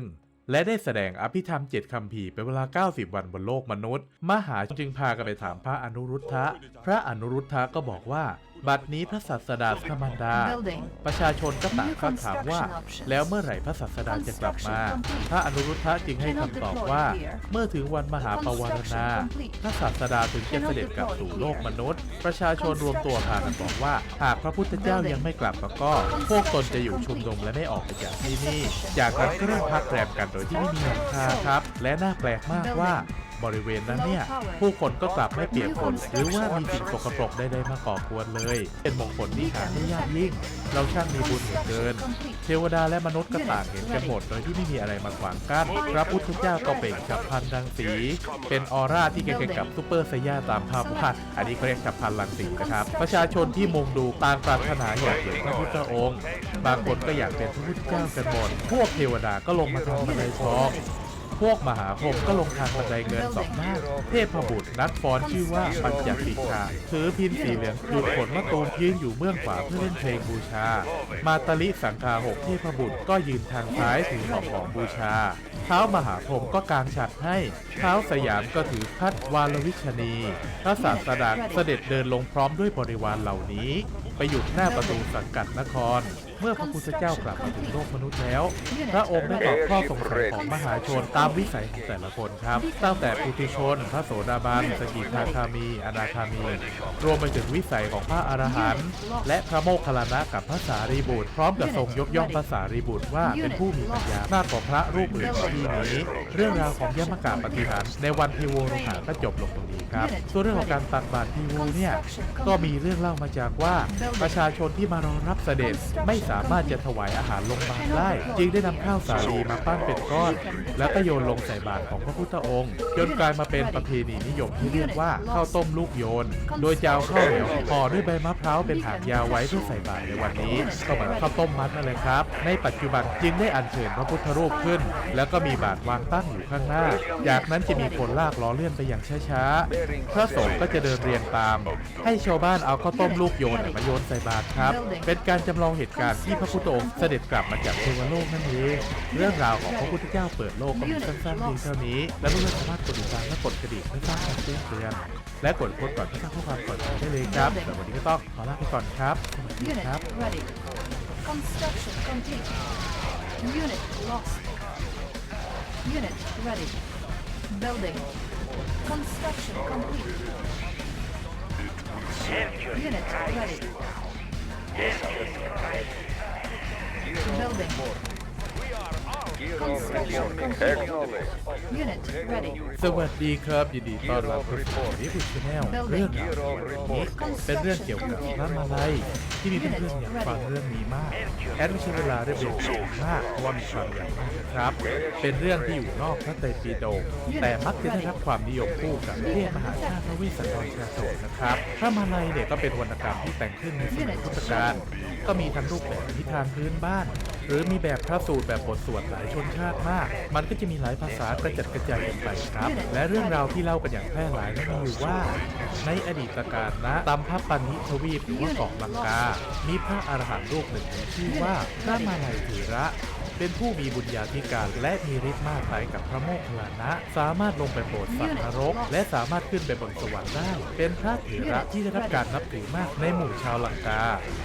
งและได้แสดงอภิธรรมเจ็ดคำภีเป็นเวลา 90 วันบนโลกมนุษย์ มหาจึงพากันไปถามพระอนุรุทธะ พระอนุรุทธะก็บอกว่า บัดนี้พระศาสดาสมันดา Building ประชาชนก็ต่างคำถามว่า แล้วเมื่อไหร่พระศาสดาจะกลับมา พระอนุรุทธะจึงให้คำตอบว่า เมื่อถึงวันมหาปวารณา พระศาสดาถึงจะเสด็จกลับสู่โลกมนุษย์ ประชาชนรวมตัวพากันบอกว่า หากพระพุทธเจ้ายังไม่กลับแล้วก็ พวกตนจะอยู่ชุมนุมและไม่ออกไปจากที่นี่ จากนั้นก็เริ่มพักแรมกันโดยที่ไม่มีหลังคาครับ และน่าแปลกมากว่า บริเวณนั้นเนี่ย ผู้คนก็กลับไม่เปียกฝนหรือว่ามีสิ่งสกปรกใดๆมาก่อกวนเลย เป็นมงคลที่หาได้ยากยิ่ง เราช่างมีบุญเหลือเกิน เทวดาและมนุษย์ก็ต่างเห็นกันหมดโดยที่ไม่มีอะไรมาขวางกั้นพระพุทธเจ้าก็เปล่งฉับพลันรังสี เป็นออร่าที่เกี่ยวกับซูเปอร์ไซย่าตามภาพวาดอันนี้เขาเรียกฉับพลันรังสีนะครับ ประชาชนที่มุงดูต่างปรารถนาอยากเห็นพระพุทธองค์ บางคนก็อยากเป็นพระพุทธเจ้ากันหมด พวกเทวดาก็ลงมาทำบันไดทอง พวกมหาพรหมก็ลงทางบันไดเงินสองด้า เทพบุตรนักฟ้อนชื่อว่าปัญจสิชาถือพินสีเหลืองดูดขนมะตูมยืนอยู่เบื้องขวาเพื่อเล่นเพลงบูชา มาตาลิสังคาหกเทพบุตรก็ยืนทางซ้ายถือหอกของบูชา ท้ามหาพรหมก็กางฉัดให้เท้าสยามก็ถือพัดวาลวิชนี พระศาสดาเสด็จเดินลงพร้อมด้วยบริวารเหล่านี้ ไปหยุดหน้าประตูสังกัดนคร เมื่อพระพุทธเจ้ากลับมาถึงโลกมนุษย์แล้ว พระองค์ได้ตอบข้อสงสัยของมหาชนตามวิสัยของแต่ละคนครับ ตั้งแต่ปุถุชน พระโสดาบันสกิทาคามี อนาคามี รวมไปถึงวิสัยของพระอรหันต์และพระโมคคัลลานะกับพระสารีบุตร พร้อมกับทรงยกย่องพระสารีบุตรว่าเป็นผู้มีปัญญามากกว่าพระรูปอื่นนี้ เรื่องราวของยมกาปฏิหารในวันเทโวโรหะก็จบลง ครับ ส่วนเรื่องของการตักบาตรทีวูเนี่ยก็มีเรื่องเล่ามาจากว่าประชาชนที่มารอรับเสด็จไม่สามารถจะถวายอาหารลงบาตรได้ จึงได้นำข้าวสาลีมาปั้นเป็นก้อน แล้วก็โยนลงใส่บาตรของพระพุทธองค์จนกลายมาเป็นประเพณีนิยมที่เรียกว่าข้าวต้มลูกโยน โดยจะเอาข้าวเหนียวห่อด้วยใบมะพร้าวเป็นหางยาวไว้เพื่อใส่บาตรในวันนี้ก็เหมือนข้าวต้มมัดนั่นเลยครับ ในปัจจุบันจึงได้อัญเชิญพระพุทธรูปขึ้น แล้วก็มีบาตรวางตั้งอยู่ข้างหน้า จากนั้นจะมีคนลากล้อเลื่อนไปอย่างช้าๆพระสงฆ์ก็จะเดินเรียงตาม ให้ชาวบ้านเอาข้าวต้มลูกโยนมาโยนใส่บาตรครับ เป็นการจำลองเหตุการณ์ที่พระพุทธองค์เสด็จกลับมาจากเทวโลกนั่นเองเรื่องราวของพระพุทธเจ้าเปิดโลกก็มีสั้นๆเพียงเท่านี้ และเพื่อนๆสามารถกดติดตามและกดกระดิ่งเพื่อสร้างการแจ้งเตือนและกดโพสต์ก่อนเพื่อสร้างข้อความก่อนได้เลยครับแต่วันนี้ก็ต้องขอลาไปก่อนครับสวัสดี Unit ครับ ready. Construction complete. Unit lost. Unit ready. Building. Construction complete. Unit ready. Building. Unit ready. สวัสดีครับยินดีต้อนรับเข้าสู่นิพุชแนลเรื่องราวนี้เป็นเรื่องเกี่ยวกับพระมาลัยที่มีเพื่อนๆอยากฟังเรื่องนี้มาก แอดไม่ใช้เวลาได้เป็นอย่างมากเพราะว่ามีความยาวมากนะครับ เป็นเรื่องที่อยู่นอกพระไตรปิฎกแต่มักจะได้รับความนิยมคู่กับเทพมหาชาติพระเวสสันดรชาโศกนะครับพระมาลัยเนี่ยก็เป็นวรรณกรรมที่แต่งขึ้นในสมัยพุทธกาลก็มีทั้งรูปแบบนิทานพื้นบ้าน หรือมีแบบพระสูตรแบบบทสวดหลายชนชาติมาก มันก็จะมีหลายภาษากระจัดกระจายกันไปครับ และเรื่องราวที่เล่ากันอย่างแพร่หลายนั้นมีอยู่ว่า ในอดีตการนะตามพระปันนิทวีปหรือว่าเกาะลังกา มีพระอรหันต์รูปหนึ่งมีชื่อว่าพระมาลัยเถระ เป็นผู้มีบุญญาธิการและมีฤทธิ์มากไปกับพระโมคคัลลานะ สามารถลงไปโปรดสัตว์นรก และสามารถขึ้นไปบนสวรรค์ได้ เป็นพระเถระที่ได้รับการนับถือมากในหมู่ชาวลังกา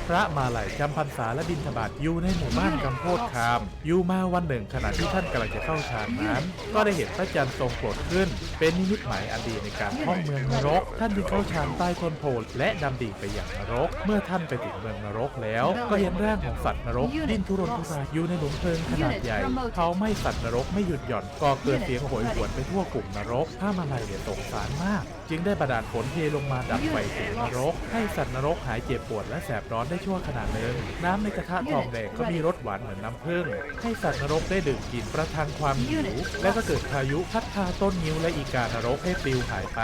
พระมาลัยจำพรรษาและบิณฑบาตอยู่ในหมู่บ้านกำโพดคาม อยู่มาวันหนึ่งขณะที่ท่านกำลังจะเข้าฌานนั้น ก็ได้เห็นพระจันทร์ทรงโปรดขึ้น เป็นนิมิตหมายอันดีในการท่องเมืองนรก ท่านจึงเข้าฌานใต้ต้นโพธิ์และดำดิ่งไปอย่างนรก เมื่อท่านไปถึงเมืองนรกแล้ว ก็เห็นร่างของสัตว์นรกดิ้นทุรนทุรายอยู่ในหลุมเพลิงขนาดใหญ่เผาไหม้สัตว์นรกไม่หยุดหย่อนก่อเกิดเสียงโหยหวนไปทั่วกลุ่มนรก ถ้ามาลัยเนี่ยสงสารมาก จึงได้ประดานฝนเทลงมาดับไฟถึงนรก ให้สัตว์นรกหายเจ็บปวดและแสบร้อนได้ชั่วขณะหนึ่งน้ำในกระทะทองแดงก็มีรสหวานเหมือนน้ำผึ้งให้สัตว์นรกได้ดื่มกินประทังความหิวและก็เกิดพายุพัดพาต้นนิ้วและอีกานรกให้ปลิวหายไป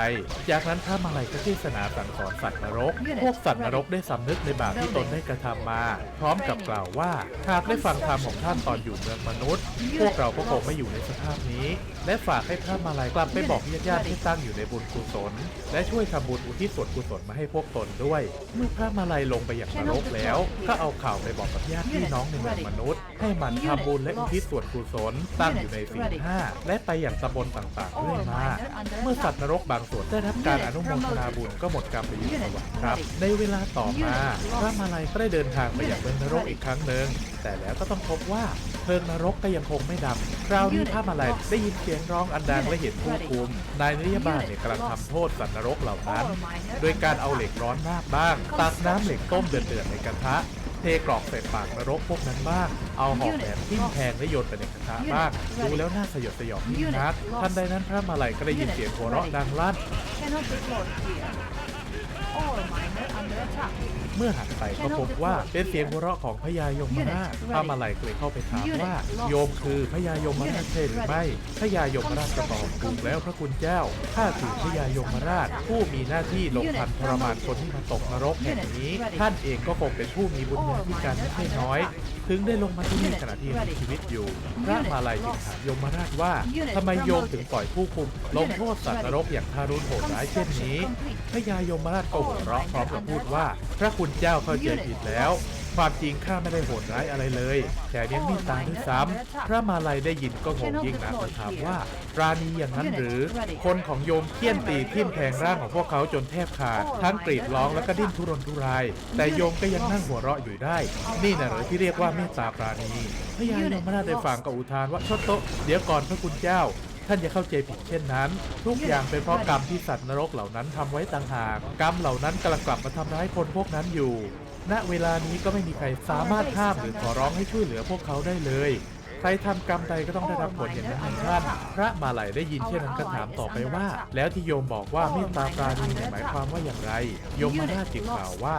จากนั้นพระมาลัยก็เทศนาสั่งสอนสัตว์นรก พวกสัตว์นรกได้สำนึกในบาปที่ตนได้กระทำมา พร้อมกับกล่าวว่าหากได้ฟังธรรมของท่านตอนอยู่อยู่เมืองมนุษย์ พวกเราก็คงไม่อยู่ในสภาพนี้ และฝากให้พระมาลัยกลับไปบอกญาติญาติที่ตั้งอยู่ในบุญกุศล และช่วยทำบุญอุทิศส่วนกุศลมาให้พวกตนด้วย เมื่อพระมาลัยลงไปอย่างนรกแล้ว ก็เอาข่าวไปบอกกับญาติพี่น้องในเมืองมนุษย์ ให้มันทำบุญและอุทิศส่วนกุศลตั้งอยู่ในศีลห้าและไปอย่างตำบลต่างๆเรื่อยมา เมื่อสัตว์นรกบางส่วนได้รับการอนุโมทนาบุญก็หมดกรรมไปอยู่สวรรค์ครับ ในเวลาต่อมาพระมาลัยก็ได้เดินทางไปอย่างเมืองนรกอีกครั้งหนึ่งแต่แล้วก็ต้องพบว่า เพลิงนรกก็ยังคงไม่ดับ คราวนี้พระมาลัยได้ยินเสียงร้องอันดังและเห็นผู้คุม นายนิยบาลเนี่ยกำลังทำโทษสัตว์นรกเหล่านั้น โดยการเอาเหล็กร้อนมากบ้าง ตักน้ำเหล็กต้มเดือดๆในกระทะ เทกรอกใส่ปากนรกพวกนั้นบ้าง เอาหอกแหลมทิ่มแทงและโยนไปในกระทะบ้าง ดูแล้วน่าสยดสยองยิ่งนักทันใดนั้นพระมาลัยก็ได้ยินเสียงหัวเราะดังลั่น Cannot deploy here. All miner under attack. เมื่อหันไปก็พบว่าเป็นเสียงหัวเราะของพญายมราชพระมาลัยก็เลยเข้าไปถามว่า โยมคือพญายมราชใช่หรือไม่พญายมราชก็ตอบถูกแล้วพระคุณเจ้าข้าคือพญายมราช ผู้มีหน้าที่ลงทันทรมานคนที่มาตกนรกแห่งนี้ ท่านเองก็คงเป็นผู้มีบุญญาธิการไม่ใช่น้อย ถึงได้ลงมาที่นี่ขณะที่ยังมีชีวิตอยู่ พระมาลัยจึงถามยมราชว่าทำไมโยมถึงปล่อยผู้คุมลงโทษสัตว์นรกอย่างทารุณโหดร้ายเช่นนี้พญายมราชก็หัวเราะพร้อมกับพูดว่า พระคุณเจ้าเข้าใจผิดแล้ว ความจริงข้าไม่ได้โหดร้ายอะไรเลย แต่ยังมีตาด้วยซ้ำพระมาลัยได้ยินก็งงยิ่งนักถามว่าราณีอย่างนั้นหรือ คนของโยมเคี่ยนตีทิ่มแทงร่างของพวกเขาจนแทบขาด ทั้งกรีดร้องแล้วก็ดิ้นทุรนทุราย แต่โยมก็ยังนั่งหัวเราะอยู่ได้ นี่นะเหรือที่เรียกว่าเมตตาปราณีพญายมราชได้ฟังก็อุทานว่าชดโตเดี๋ยวก่อนพระคุณเจ้า ท่านอย่าเข้าใจผิดเช่นนั้น ทุกอย่างเป็นเพราะกรรมที่สัตว์นรกเหล่านั้นทำไว้ต่างหากกรรมเหล่านั้นกำลังกลับมาทำร้ายคนพวกนั้นอยู่ ณเวลานี้ก็ไม่มีใครสามารถห้ามหรือขอร้องให้ช่วยเหลือพวกเขาได้เลยใครทำกรรมใดก็ต้องได้รับผลอย่างนั้นเหมือนกันพระมาลัยได้ยินเช่นนั้นก็ถามต่อไปว่า แล้วที่โยมบอกว่าเมตตาปราณีหมายความว่าอย่างไร โยมมาราชจึงกล่าวว่า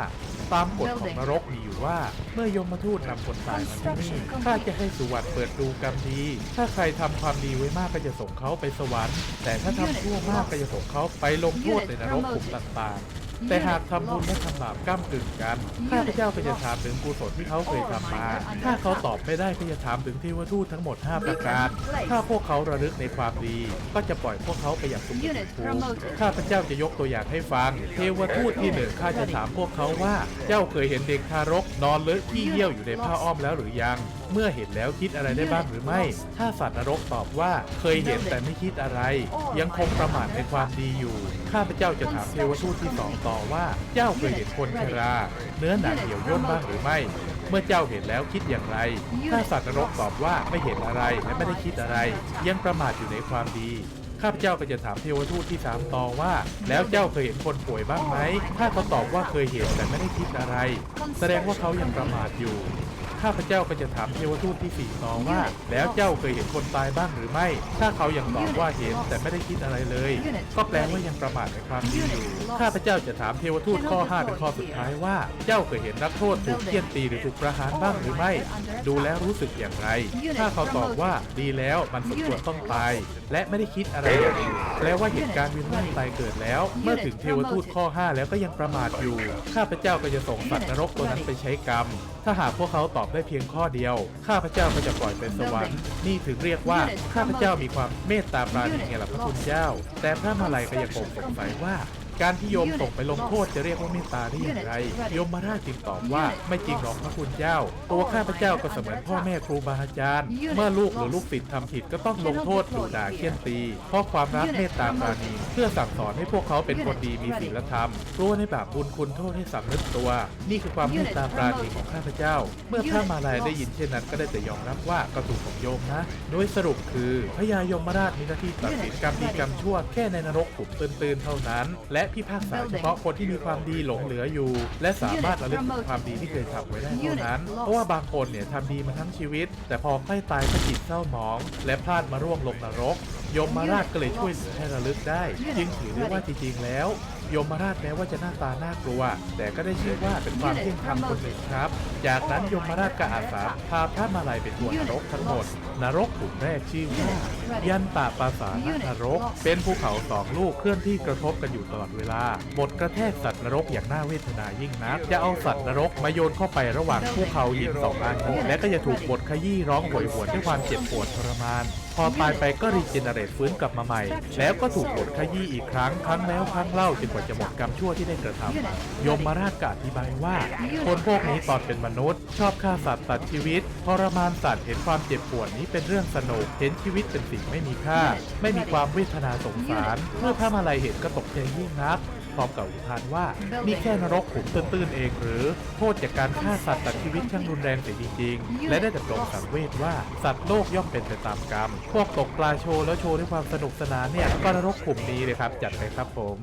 ตามกฎของนรกมีอยู่ว่า เมื่อยมทูตนำคนตายมาที่นี่ข้าจะให้สุวัตเปิดดูกรรมดี ถ้าใครทำความดีไว้มากก็จะส่งเขาไปสวรรค์ แต่ถ้าทำชั่วมากก็จะส่งเขาไปลงโทษในนรกขุมต่างๆ แต่หากทำบุญและทำบาปก้ามกึ่งกัน ข้าพเจ้าก็จะถามถึงกุศลที่เขาเคยทำมา ถ้าเขาตอบไม่ได้ก็จะถามถึงเทวทูตทั้งหมด 5 ประการ ถ้าพวกเขาระลึกในความดี ก็จะปล่อยพวกเขาไปอย่างสุขติภูมิข้าพเจ้าจะยกตัวอย่างให้ฟัง เทวทูตที่หนึ่งข้าจะถามพวกเขาว่า เจ้าเคยเห็นเด็กทารกนอนเลอะขี้เยี่ยวอยู่ในผ้าอ้อมแล้วหรือยัง เมื่อเห็นแล้วคิดอะไรได้บ้างหรือไม่ ถ้าสัตว์นรกตอบว่าเคยเห็นแต่ไม่คิดอะไร ยังคงประมาทในความดีอยู่ ข้าพเจ้าจะถามเทวทูตที่สองต่อว่า เจ้าเคยเห็นคนชรา เนื้อหนังเหี่ยวย่นบ้างหรือไม่ เมื่อเจ้าเห็นแล้วคิดอย่างไร ถ้าสัตว์นรกตอบว่าไม่เห็นอะไรและไม่ได้คิดอะไร ยังประมาทอยู่ในความดีข้าพเจ้าก็จะถามเทวทูตที่สามต่อว่า แล้วเจ้าเคยเห็นคนป่วยบ้างไหม ถ้าเขาตอบว่าเคยเห็นแต่ไม่ได้คิดอะไร แสดงว่าเขายังประมาทอยู่ ข้าพเจ้าก็จะถามเทวทูตที่สี่ต่อว่า แล้วเจ้าเคยเห็นคนตายบ้างหรือไม่ ถ้าเขายังตอบว่าเห็นแต่ไม่ได้คิดอะไรเลย ก็แปลว่ายังประมาทในความดีอยู่ ข้าพเจ้าจะถามเทวทูตข้อ5เป็นข้อสุดท้ายว่า เจ้าเคยเห็นนักโทษถูกเคี่ยนตีหรือถูกประหารบ้างหรือไม่ ดูแล้วรู้สึกอย่างไร ถ้าเขาตอบว่าดีแล้วมันสมควรต้องตาย และไม่ได้คิดอะไรอย่างอื่นแปลว่าเหตุการณ์เวียนว่ายตายเกิดแล้ว เมื่อถึงเทวทูตข้อ 5 แล้วก็ยังประมาทอยู่ ข้าพเจ้าก็จะส่งสัตว์นรกตัวนั้นไปใช้กรรมถ้าหากพวกเขาตอบได้เพียงข้อเดียว ข้าพเจ้าก็จะปล่อยเป็นสวรรค์ นี่ถึงเรียกว่า ข้าพเจ้ามีความเมตตาปราณีไงล่ะพระคุณเจ้า แต่พระมาลัยก็ยังคงสงสัยว่า การที่โยมส่งไปลงโทษจะเรียกว่าเมตตาได้อย่างไร โยมมาราชจึงตอบว่าไม่จริงหรอกพระคุณเจ้า ตัวข้าพเจ้าก็เสมือนพ่อแม่ครูบาอาจารย์ เมื่อลูกหรือลูกศิษย์ทำผิดก็ต้องลงโทษดุด่าเคี่ยนตี เพราะความรักเมตตาปราณีเพื่อสั่งสอนให้พวกเขาเป็นคนดีมีศีลธรรมกลัวในบาปบุญคุณโทษให้สำนึกตัว นี่คือความเมตตาปราณีของข้าพเจ้า เมื่อพระมาลัยได้ยินเช่นนั้นก็ได้แต่ยอมรับว่าก็ถูกของโยมนะ โดยสรุปคือพญายมราชมีหน้าที่ตัดสินกรรมดีกรรมชั่วแค่ในนรกขุมตื่นๆเท่านั้น และพิพากษาเฉพาะคนที่มีความดีหลงเหลืออยู่ และสามารถระลึกถึงความดีที่เคยทำไว้ได้เท่านั้น เพราะว่าบางคนเนี่ยทำดีมาทั้งชีวิต แต่พอใกล้ตายก็จิตเศร้าหมอง และพลาดมาร่วงลงนรก ยมมาราชก็เลยช่วยเหลือให้ระลึกได้ จึงถือได้ว่าจริงๆแล้ว ยมราชแม้ว่าจะหน้าตาน่ากลัว แต่ก็ได้ชื่อว่าเป็นความเที่ยงธรรมคนหนึ่งครับ จากนั้นยมราชก็อาสาพาพระมาลัยไปทัวร์นรกทั้งหมด นรกกลุ่มแรกชื่อว่ายันตาปราสาทนรก เป็นภูเขาสองลูกเคลื่อนที่กระทบกันอยู่ตลอดเวลาบทกระแทกสัตว์นรกอย่างน่าเวทนายิ่งนัก จะเอาสัตว์นรกมาโยนเข้าไประหว่างภูเขาหินสองอันและก็จะถูกบทขยี้ร้องโหยหวนด้วยความเจ็บปวดทรมาน อตายไปก็รีเจนเนเรตฟื้นกลับมาใหม่ แล้วก็ถูกบทขยี้อีกครั้งครั้งแล้วครั้งเล่าจนกว่าจะหมดกรรมชั่วที่ได้กระทำยมมาราชกอธิบายว่า คนพวกนี้ตอนเป็นมนุษย์ ชอบฆ่าสัตว์ตัดชีวิตทรมานสัตว์เห็นความเจ็บปวดนี้เป็นเรื่องสนุกเห็นชีวิตเป็นสิ่งไม่มีค่า ไม่มีความเวทนาสงสาร เมื่อพระมาลัยเห็นก็ตกใจยิ่งนัก พร้อมกับอุทานว่านี่แค่นรกขุมตื้นๆเองหรือโทษจากการฆ่าสัตว์ตัดชีวิตช่างรุนแรงเสียจริงๆ และได้แต่ปรงสังเวชว่าสัตว์โลกย่อมเป็นไปตามกรรม พวกตกปลาโชว์แล้วโชว์ด้วยความสนุกสนานเนี่ยก็นรกขุมนี้เลยครับ จัดไปครับผม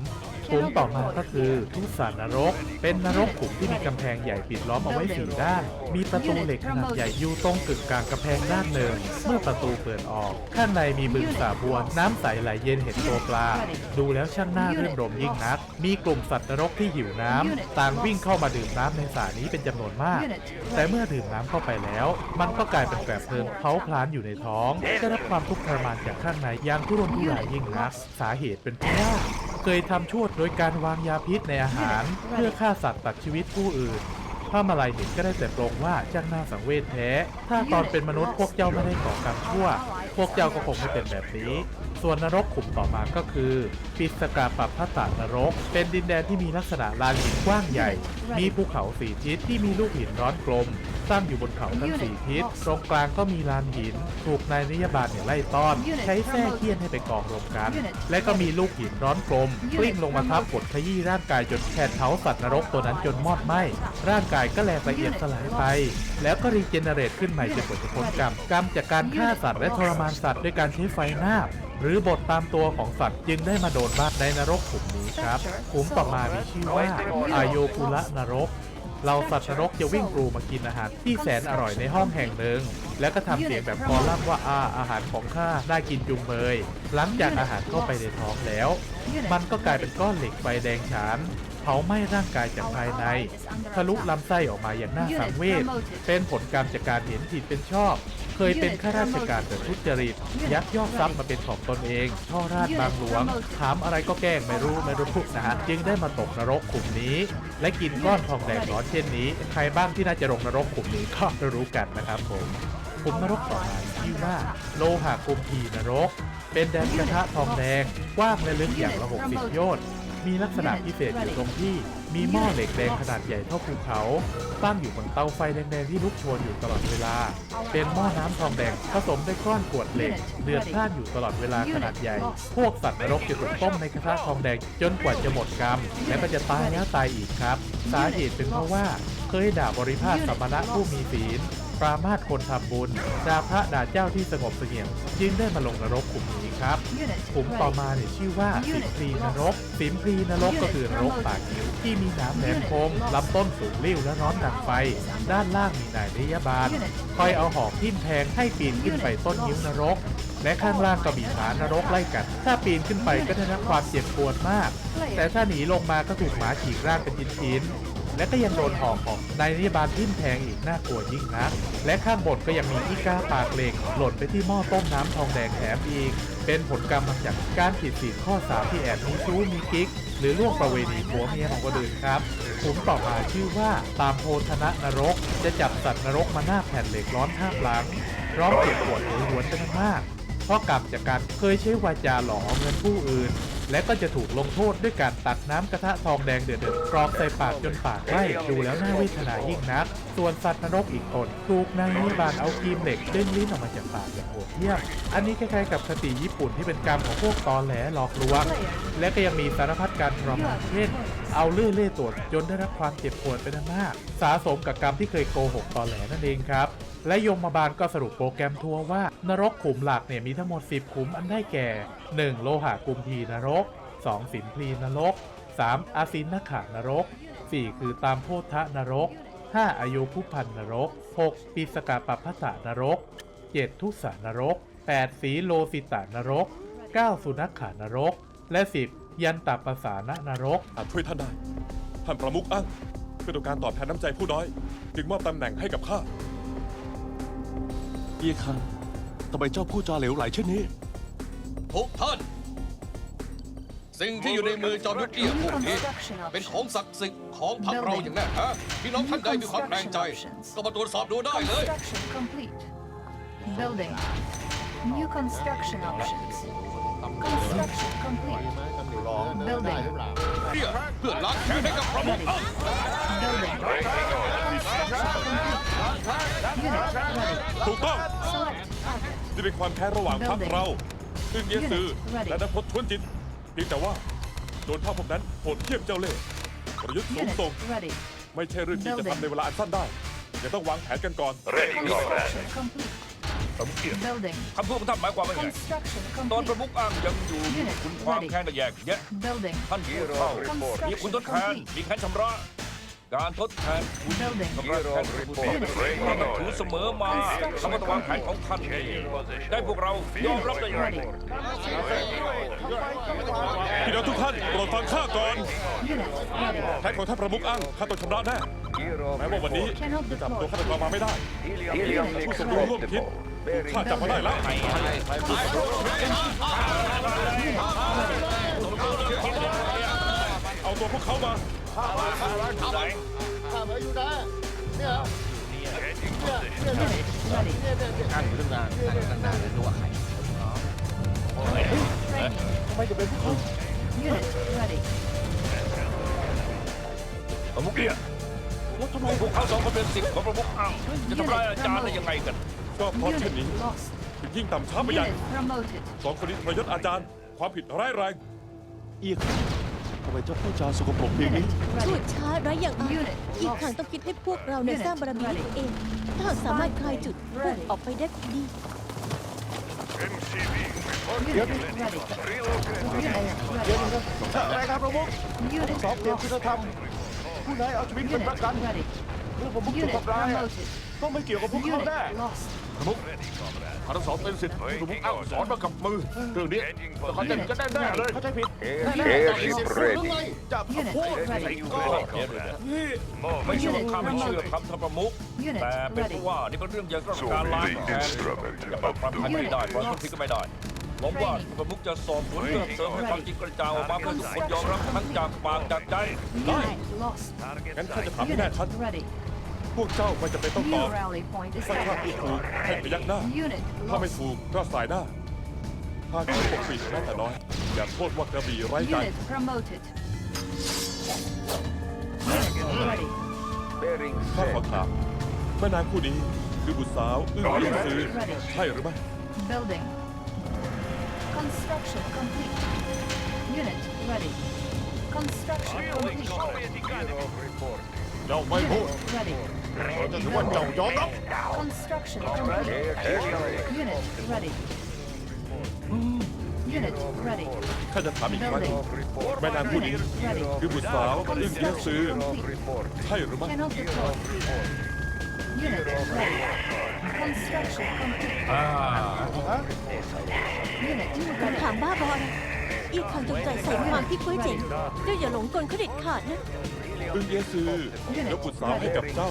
ขุมต่อมาก็คือทุสานรก เป็นนรกขุมที่มีกำแพงใหญ่ปิดล้อมเอาไว้สี่ด้าน มีประตูเหล็กขนาดใหญ่อยู่ตรงกึ่งกลางกำแพงด้านหนึ่ง เมื่อประตูเปิดออก ข้างในมีบึงสาบวนน้ำใสไหลเย็นเห็นตัวปลา ดูแล้วช่างน่ารื่นรมยิ่งนัก มีกลุ่มสัตว์นรกที่หิวน้ำต่างวิ่งเข้ามาดื่มน้ำในสระนี้เป็นจำนวนมาก แต่เมื่อดื่มน้ำเข้าไปแล้ว มันก็กลายเป็นแกลบเพลิงเผาพลานอยู่ในท้อง ได้รับความทุกข์ทรมานจากข้างในอย่างทุรนทุรายยิ่งนัก สาเหตุเป็นเพราะเคยทำชั่วโดยการวางยาพิษในอาหาร เพื่อฆ่าสัตว์ตัดชีวิตผู้อื่นพระมาลัยเห็นก็ได้แต่ปรงว่าช่างน่าสังเวชแท้ ถ้าตอนเป็นมนุษย์พวกเจ้าไม่ได้ก่อกรรมชั่ว พวกเจ้าก็คงไม่เป็นแบบนี้ ส่วนนรกขุมต่อมาก็คือ ปิสกาปัปพตานรก เป็นดินแดนที่มีลักษณะลานหินกว้างใหญ่ มีภูเขาสี่ทิศที่มีลูกหินร้อนกลม ตั้งอยู่บนเขาทั้งสี่ทิศตรงกลางก็มีลานหิน ถูกนายนิยบาลเนี่ยไล่ต้อน ใช้แส้เคี่ยนให้ไปกองรวมกัน และก็มีลูกหินร้อนกลมกลิ้งลงมาทับกดขยี้ร่างกายจนแผดเผาสัตว์นรกตัวนั้นจนมอดไหม้ร่างกายก็แหลกละเอียดสลายไป แล้วก็รีเจเนเรตขึ้นใหม่จนกว่าจะพ้นกรรมกรรมจากการฆ่าสัตว์และทรมานสัตว์ด้วยการใช้ไฟนาบหรือบทตามตัวของสัตว์จึงได้มาโดนบ้านในนรกขุมนี้ครับขุมต่อมามีชื่อว่าอายโยกุระนรก เราสัตว์นรกจะวิ่งกรูมากินอาหารที่แสนอร่อยในห้องแห่งหนึ่ง แล้วก็ทำเสียงแบบคอลัมน์ว่าอาอาหารของข้าน่ากินจุงเบย หลังจากอาหารเข้าไปในท้องแล้ว มันก็กลายเป็นก้อนเหล็กไฟแดงฉานเผาไหม้ร่างกายจากภายใน ทะลุลำไส้ออกมาอย่างน่าสังเวชเป็นผลกรรมจากการเห็นผิดเป็นชอบ เคยเป็นข้าราชการแต่ทุจริต ยักยอกทรัพย์มาเป็นของตนเอง ช่อราดบางหลวง ถามอะไรก็แกล้งไม่รู้ไม่รู้นะฮะจึงได้มาตกนรกขุมนี้ และกินก้อนทองแดงร้อนเช่นนี้ ใครบ้างที่น่าจะลงนรกขุมนี้ก็รู้กันนะครับผมขุมนรกต่อมาชื่ว่าโลหะกุมพีนรก เป็นแดนกระทะทองแดงกว้างและลึกอย่างละ60โยชน์มีลักษณะพิเศษอยู่ตรงที่ มีหม้อเหล็กแดงขนาดใหญ่เท่าภูเขา ตั้งอยู่บนเตาไฟแดงๆที่ลุกโชนอยู่ตลอดเวลา เป็นหม้อน้ำทองแดงผสมด้วยก้อนกรวดเหล็ก เดือดพล่านอยู่ตลอดเวลาขนาดใหญ่ พวกสัตว์นรกจะถูกต้มในกระทะทองแดงจนกว่าจะหมดกรรม และก็จะตายแล้วตายอีกครับ สาเหตุเป็นเพราะว่าเคยด่าบริพาทสมณะผู้มีศีล ปรามาสคนทำบุญด่าพระด่าเจ้าที่สงบเสงี่ยมจึงได้มาลงนรกขุมนี้ครับขุมต่อมาเนี่ยชื่อว่าสิมพรีนรกสิมพรีนรกก็คือนรกปากหิวที่มีน้ำแหลมคมลำต้นสูงริ่วและร้อนดังไฟ ด้านล่างมีนายนิยบาลคอยเอาหอกทิ่มแทงให้ปีนขึ้นไปต้นนิ้วนรก และข้างล่างก็มีหมานรกไล่กัดถ้าปีนขึ้นไปก็ได้รับความเจ็บปวดมาก แต่ถ้าหนีลงมาก็ถูกหมาฉีกร่างเป็นชิ้นๆ และก็ยังโดนหอกของนายนิยบาลทิ่มแทงอีกน่ากลัวยิ่งนัก และข้างบนก็ยังมีอีก้าปากเหล็ก หล่นไปที่หม้อต้มน้ำทองแดงแถมอีก เป็นผลกรรมมาจากการผิดศีลข้อสามที่แอบมีชู้มีกิ๊ก หรือล่วงประเวณีผัวเมียของคนอื่นครับผมต่อมาชื่อว่าตามโพธนะนรก จะจับสัตว์นรกมาหน้าแผ่นเหล็กร้อนท่าหลังร้องเจ็บปวดหรือหวนกันมากเพราะกรรมจากการเคยใช้วาจาหลอกเงินผู้อื่น และก็จะถูกลงโทษด้วยการตักน้ำกระทะทองแดงเดือดๆกรอกใส่ปากจนปากไหม้ดูแล้วน่าเวทนายิ่งนัก ส่วนสัตว์นรกอีกตนถูกนายนิบาลเอาครีมเหล็กดึงลิ้นออกมาจากปากอย่างโหดเหี้ยมอันนี้คล้ายๆกับคติญี่ปุ่นที่เป็นกรรมของพวกตอแหลหลอกลวงและก็ยังมีสารพัดการทรมานเช่นเอาเลื่อยเล่ตัวจนได้รับความเจ็บปวดเป็นมากสาสมกับกรรมที่เคยโกหกตอแหลนั่นเองครับและยมบาลก็สรุปโปรแกรมทัวร์ว่านรกขุมหลักเนี่ยมีทั้งหมด 10 ขุมอันได้แก่ 1. โลหะกุมพีนรก 2. สินพลีนรก 3. อาสินนขานรก 4. คือตามโพธนรก 5. อโยภุพันนรก 6. ปีสกาปัพพตานรก 7. ทุสานรก 8. สีโลสิตานรก 9 สุนัขขานรก และ 10 ยันตประสานนรก อาจช่วยท่านได้ ท่านประมุขอั้งเพื่อต้องการตอบแทนน้ำใจผู้น้อย จึงมอบตำแหน่งให้กับข้า เอียคันทำไมเจ้าพูดจาเหลวไหลเช่นนี้ ทุกท่าน สิ่งที่อยู่ในมือจอมยุทธเอี้ยพวกนี้ Construction เป็น options. ของศักดิ์สิทธิ์ ของพรรคเราอย่างแน่ฮะพี่น้องท่านใดมีความแรงใจ ก็มาตรวจสอบดูได้เลย Construction complete. Building. New construction options. Construction complete. Building. เอี้ยเพื่อล้างแค้นให้กับประมุขอั้ง Building. Construction complete. Unit ready. ถูกต้อง Select target. นี่เป็นความแค้นระหว่างพรรคเรา ซึ่งเยซือ Ready. และนพพชวนจิตเพียงแต่ว่า โดนเท่าพวกนั้นโหดเทียมเจ้าเล่ห์ ประยุทธ์สูง Unit ส่ง ready. ไม่ใช่เรื่องที่จะทำในเวลาอันสั้นได้ยังต้องวางแผนกันก่อน Construction complete. Building. คำพูดของท่านหมายความว่าไง Construction ตอนประ complete. มุขอ้างยังอยู่คุณความแค้นน่ะแยกแยะ Building. ท่านผู้เฒ่ามีคุณ Construction ทดแทน complete. มีแค้นชำระ การทดแทนคุณ Building. ชำระแค้นคุณผู้เราต้องถือเสมอมาคำว่าวางแผนของท่านนี่ได้พวกเรายอมรับได้อย่างไร Ready. พี่น้องทุกท่านโปรดฟังข้าก่อน Unit ready. แผนของท่านประมุขอั้งข้าต้องชำระแน่แม้ว่าวันนี้ Cannot จะจับตัว deploy. ฆาตกรมาไม่ได้ผู้สมรู้ร่วมคิดถูกข้าจับมาได้แล้วเอาตัวพวกเขามา Unit ready. Unit ready. ประมุขเนี่ยแล้ทำไมพวกเขาสองคนเป็นสิทธิ์ของประมุขอ้างจะทำร้ายอาจารย์ได้ยังไงกัน ก็เพราะเช่น Unit นี้ lost. ยิ่งต่ำช้าไปใหญ่ Unit promoted. สองคนนี้ปรยศอาจารย์ ความผิดร้ายแรงเอียคันทำไมเจ้าพูดจาสกปรกเพียง Unit นี้ชั่ว ready. ช้าไร้อย่างอาย Unit อีก lost. ทางต้องคิดให้พวกเราในย Unit สร้างบารมีให้ ready. ตัวเอง ถ้าหากสามารถคลายจุดพุ่งออกไปได้ก็ดี Unit ready. Unit ready. รายการประมุข Unit สอบเปลี่ยนคุณ lost. ธรรมผู้นายเอาชีวิตเป็น Unit ประกัน ready. เรื่องประมุขถูก Unit ทำร้ายอะ promoted. ต้องไม่เกี่ยวกับพวกเขา Unit แน่ lost. ข้าทั้งสองเป็นสิทธิ์ที่ประมุขอ้างสอนมากับมือเรื่องนี้แต่เขาจะจะแน่ๆเลยเข้าใจผิดแน่ๆมีสิทธิ์รู้ไงจับ Unit พูด ready. ไม่ใช่ว่าข้าไม่เชื่อคำท่านประมุข Unit แต่เป็นเพ ready. ราะว่านี่เป็นเรื่องใหญ่สำหรับการล้างแค้นจะปรับความไม่ได้ปล่อยคนผิดก็ไม่ได้หวังว่าประมุขจะสอบสวนเพิ่มเติมให้ความจริงกระจ่างออกมาเพื่อทุกคนยอมรับทั้งจากปากจากใจ Unit lost. งั้นข้าจะถามให้แน่ Unit ชัด ready. พวกเจ้าไม่จำเป็นต้องต New อบ rally point ถ้าข้าพูด established. ถูกให้พยักหน้า Unit ถ้าไม่ lost. ถูกก็สายหน้าถ้าข้าปกปิดแม้แต่น้อย อย่าโทษว่ากระบี่ไร้ใจ Unit promoted. Unit ready. ข้าขอถามแม่นางผู้นี้คือบุตรสาวอึ้งเลี้ยงซื้อใช่หรือไม่ Building. Construction complete. Unit ready. Construction complete. เจ้าไม่พูด Unit ready. เราจะถือว่าเจ้ายอมรับ Construction complete. Unit ready. Unit ready. ข้าจะถามอีกครั้งแม่นางผู้นี้ Ready. คือบุตรสาวอึ้งเลี้ยงซื้อ Complete. ใช่หรือไม่ Cannot deploy. Unit ready. Construction complete. Unit การ ready. ถามบ้าบออะไรอีกทางจงใจใส่ความที่กุ้ยเจ๋งเจ้าอย่าหลงกลเขาเด็ดขาดนะ อึ้งเลี้ยงซื้อแล้วบุตรสาวให้กับเจ้า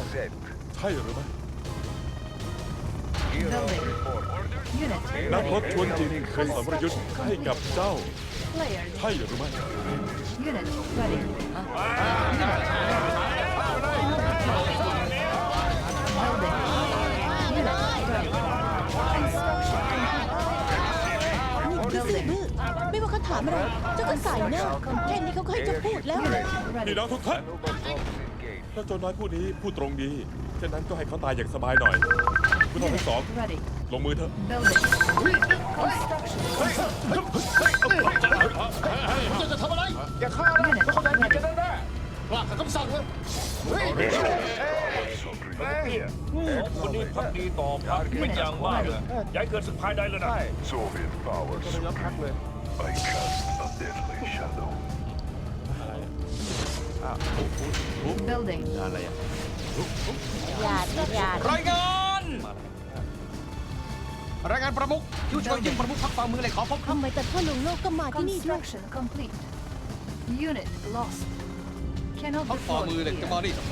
ใช่หรือไม่ Building. Unit นักร ready. บชวนจริงเคยสอนวรยุทธ์ให้กับเจ้า Player ใช่หรือไม่ Unit ready. Building. ถามอะไรเจ้าก็ใส่หน้าแค่นี้เขาก็ให้เจ้าพูดแล้ว Unit พี่ ready. น้องทุกท่านถ้าโจรน้อยผู้นี้พูดตรงดีเช่นนั้นก็ให้เขาตายอย่างสบายหน่อยผู้ต้องทั้งสอง Ready. ลงมือเถอะ Building. Construction complete. จะทำอะไรอย่าฆ่านะเขาเข้าใจผิดกันแน่ๆกล้าขัดคำสั่งเลยเฮ้ยคนนี้พักดีต่อพักเป็นอย่างมากเลยย้ายเกิดศึกภายในเลยนะ Soviet powers. จะยอมพักเลย I cast a deadly shadow. Building. อย่าอย่ารายงานรายงานประมุขยูช่วยยิงประมุขพักฝ่ามือเหล็กขอพบครับทำไมแต่พ่อหลวงโลกก็มาที่นี่ด้วย Construction complete. Unit lost. Cannot พักฝ่า deploy มือเหล็กจะมา here. นี่ทำไม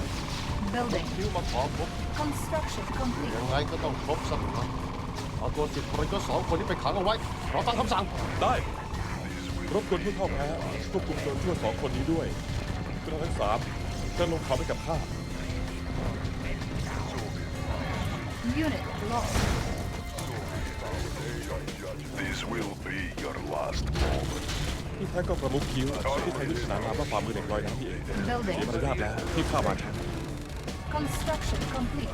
Building. คิวมาขอพบ Construction complete. ยังไงก็ต้องครบสักครั้งเอาตัวสิทธิ์คนก็สองคนนี้ไปขังเอาไว้รอฟังคำสั่งได้ รบกวนผู้เข้าแพ้ควบคุมโจรชั่วสองคนนี้ด้วยคุณทั้งสามจะลงเขาไปกับข้า Unit lost. This will be your last moment. ที่แท้ก็ประมุขคิ้วที่ใช้ยุทธนานาว่าฝ่ามือเด็กลอยน้ำนี่เอง Building. เสียมารยาทแล้วที่ข้ามาครับ Construction complete.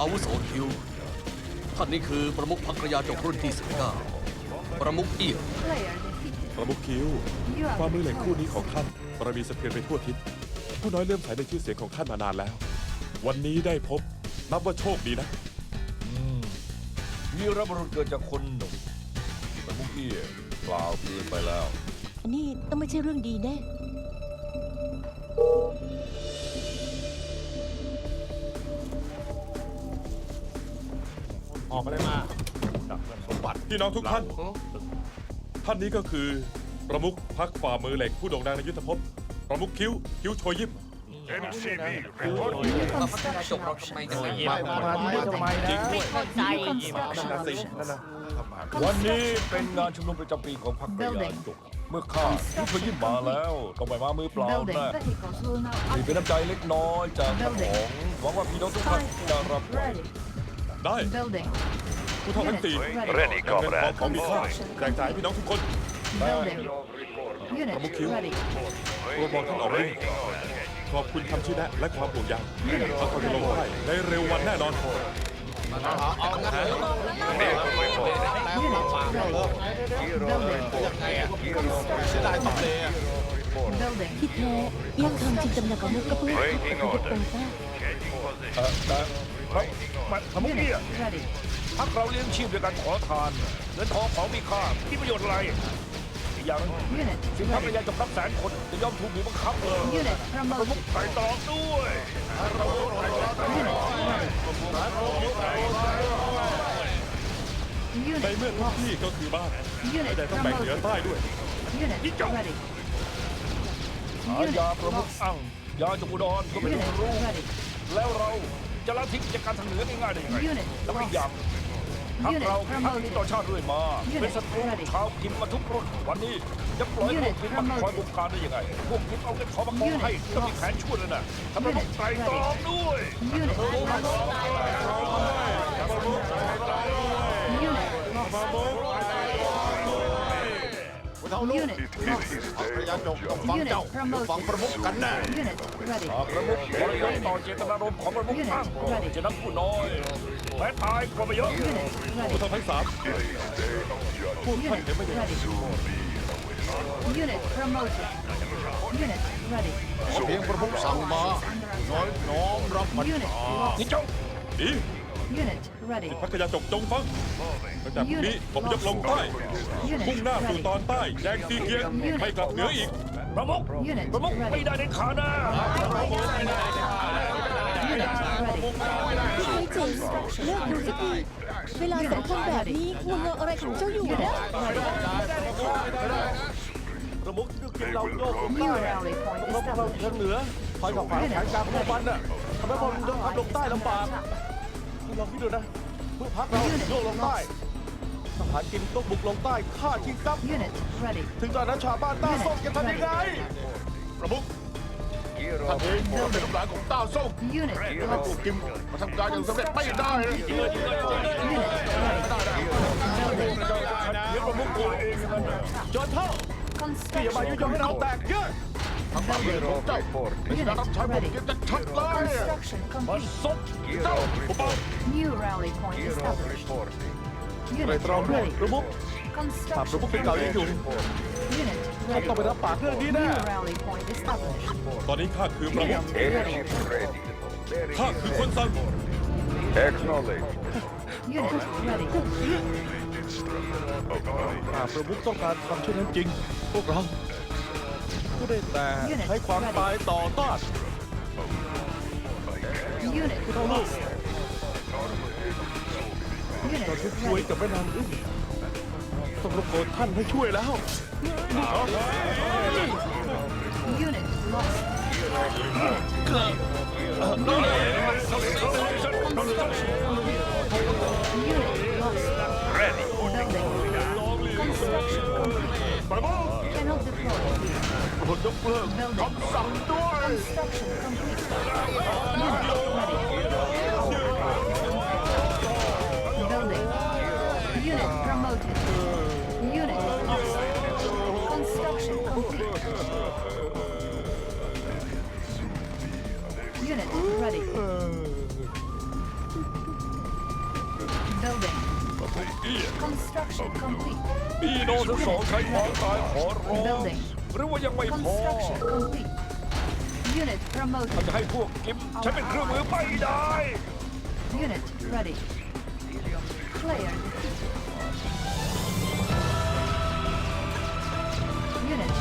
อาวุโสคิวท่านนี้คือประมุขพักกระยาจกรุ่นที่19 ประมุขเอี่ย Player defeated. ประมุขคิ้ว You ความ have มือเหล็กคู่ victorious. นี้ของท่านบารมีสะเทือนไปทั่วทิศผู้น้อยเลื่อมใสในชื่อเสียงของท่านมานานแล้ว วันนี้ได้พบนับว่าโชคดีนะวีรบุรุษเกิดจากคนหนุ่มประมุขเอี้ยกล่าวเปลี่ยนไปแล้ว อันนี้ต้องไม่ใช่เรื่องดีแน่ออกมาได้มา สมบัติพี่น้องทุกท่าน ท่านนี้ก็คือประมุขพักฝ่ามือเหล็กผู้โด่งดังในยุทธภพ ประมุขคิ้วคิ้วโชยิบ MCB reporting. New construction options. มามาที่นี่ทำไมนะ New construction options. วันนี้เป็นงานชุมนุมประจำปีของพรรคกระยาจกเมื่อข้าที่พยิบมาแล้วต้องไปมามือเปล่า Building. นะ Vehicles will now มีเป็นน้ำใจเล็กน้อยจากเจ้าของหวังว่าพี่น้องทุกท่านจะรับไหว Ready. ได้ Building. ผู้เท่าทั้งสี่ Ready, นำเงินทอง comrade. ของมีค่าแจกจ่ายให้พี่น้องทุกคน Building. Unit Promote Q. ready. โปรโมทท่านออกเลยขอบคุณคำชี้แนะและความห่วงใยเขาจะลงได้ในเร็ววันแน่นอน Building. ที่แท้ยังคำจินตนาการมุกกระเพื่อมกับยุทธองค์ใต้เอ่อแต่ครับมาประมุขเอี้ย Unit ready. พักเราเลี้ยงชีพด้วยการขอทาน เงินทองของมีค่าที่ประโยชน์อะไรอีกอย่าง Unit สินค้าพ ready. ยานจบรับแสนคนจะยอมถูกบีบบังคับเลย Unit ประมุข promoted. ไต่ตรองด้วย Unit ใน ready. เมื่อทุกที่ก็คือบ้าน Unit แต่ต้องแบ่งเหนือ promoted. ใต้ด้วย Unit ready. หายาประมุข lost. อั้งยาจกอุดรก็ไม่ Unit รู้ ready. แล้วเราจะละทิ้งกิจการทางเหนือง่ายๆได้ยังไง Unit แล้วอีกอย่าง lost. ทัพ Unit เราทัพนี้ต่อ promoted. ชาติเรื่อยมา Unit เป็นศัตรู ready. ชาวกินมาทุกรุ่นวันนี้จะปล่อยพว Unit กกินมาคอย promoted. บงการได้ยังไง พวกกินเอาเงินทองมากอง Unit ให้ก็มี lost. แผนชั่วเลยนะทำระบบ Unit ไตรตรองด้วย Unit lost. Unit lost. Unit It lost. is พ his ยาน day จ of งต้อง judgment. ฟัง Unit เจ้าฟัง promoted. ประมุขกันแน่ Unit ready. หากประมุขทรยศต่อเจตนารมณ์ของประมุขอ้างจะนักผู้น้อย แม้ตายก็ไม่เยอะ Unit ผู้ ready. เท่าทั้งสาม It is day of judgment. พวกท่านเห็นไม่ได้ Ready. Unit promoted. Unit ready. เพียงประมุขสั่งมาน้อยน้อมรับมัน Unit lost. นี่เจ้าดี Unit ready. พักยาจกจงฟังตั้งแต่พรุ่งนี้ผมยกลงใต้ Unit มุ่งหน้าสู่ ready. ตอนใต้แยกซีเกียงไม่กลับเหนืออีก ประมุข Unit ประมุขไม่ ready. ได้ในขานะ Unit ready. ช่วยเจ๋งเลิกดูสักทีเวลาสำคัญแบบนี้งงอะไรของเจ้าอยู่นะประมุขที่กินเราโยก New rally point เราเรา established. ทางเหนือคอยกับฝ่ายแผนการของมันน่ะทำให้ผมยกทัพลงใต้ลำบากลองคิดดูนะเมื่อพักเราโยกลงใต้ทหารกินต้องบุกลงใต้ฆ่าชิงทรัพย์ Unit ready. ถึงตอนนั้นชาวบ้านต้าส้มจะทำยังไงประมุข ท่านเองก็เป็นลูกหลานของต้าส้ม Unit ถ้า lost. ถูกกิมมาทำการอย่างสำเร็จไม่ได้เลย Unit ready. เดี๋ยวประมุขตัว เองนั่นน่ะจนเท่าที่อย่ามายุ Construction ยงให้เรา complete. แตกเยอะทางบ้านเมืองของเจ้าเป็นการรับใช้ผมกินจะชัดเลย Construction มา complete. ซุกเจ้า New rally point established. ไตร Unit ตรองด้วย ready. ประมุขถ้าประมุขเป็นเก่ายังอยู่ Unit ท่าน ready. ต้องไปรับปากเรื่องนี้แน่ New rally point established. ตอนนี้ข้าคือประมุข Ready. ข้าคือคนสั่ง Acknowledge. Unit ready. ถ้าประมุขต้องการทำเช่นนั้นจริง พวกเราก็ได้แต่ให้ความตายต่อต้าน Unit เท่าลูก lost. Unit ช่วย ready. กับแม่นางอึ้ง ต้องรบกวนท่านให้ช่วยแล้ว Unit lost. Unit lost. Ready. Building. Construction complete. ประมุข Cannot deploy here. โปรดยกเลิก Building. คำสั่งด้วย Construction complete. Unit ready. Ready. Building. Construction complete. พี่น้องทั้งสองใช้ความตายขอร้อง Building. หรือว่ายังไม่พอ Construction complete. Unit ถ้า promoted. จะให้พวกกิมใช้เป็นเครื่องมือไม่ได้ Unit ready. Player defeated. Unit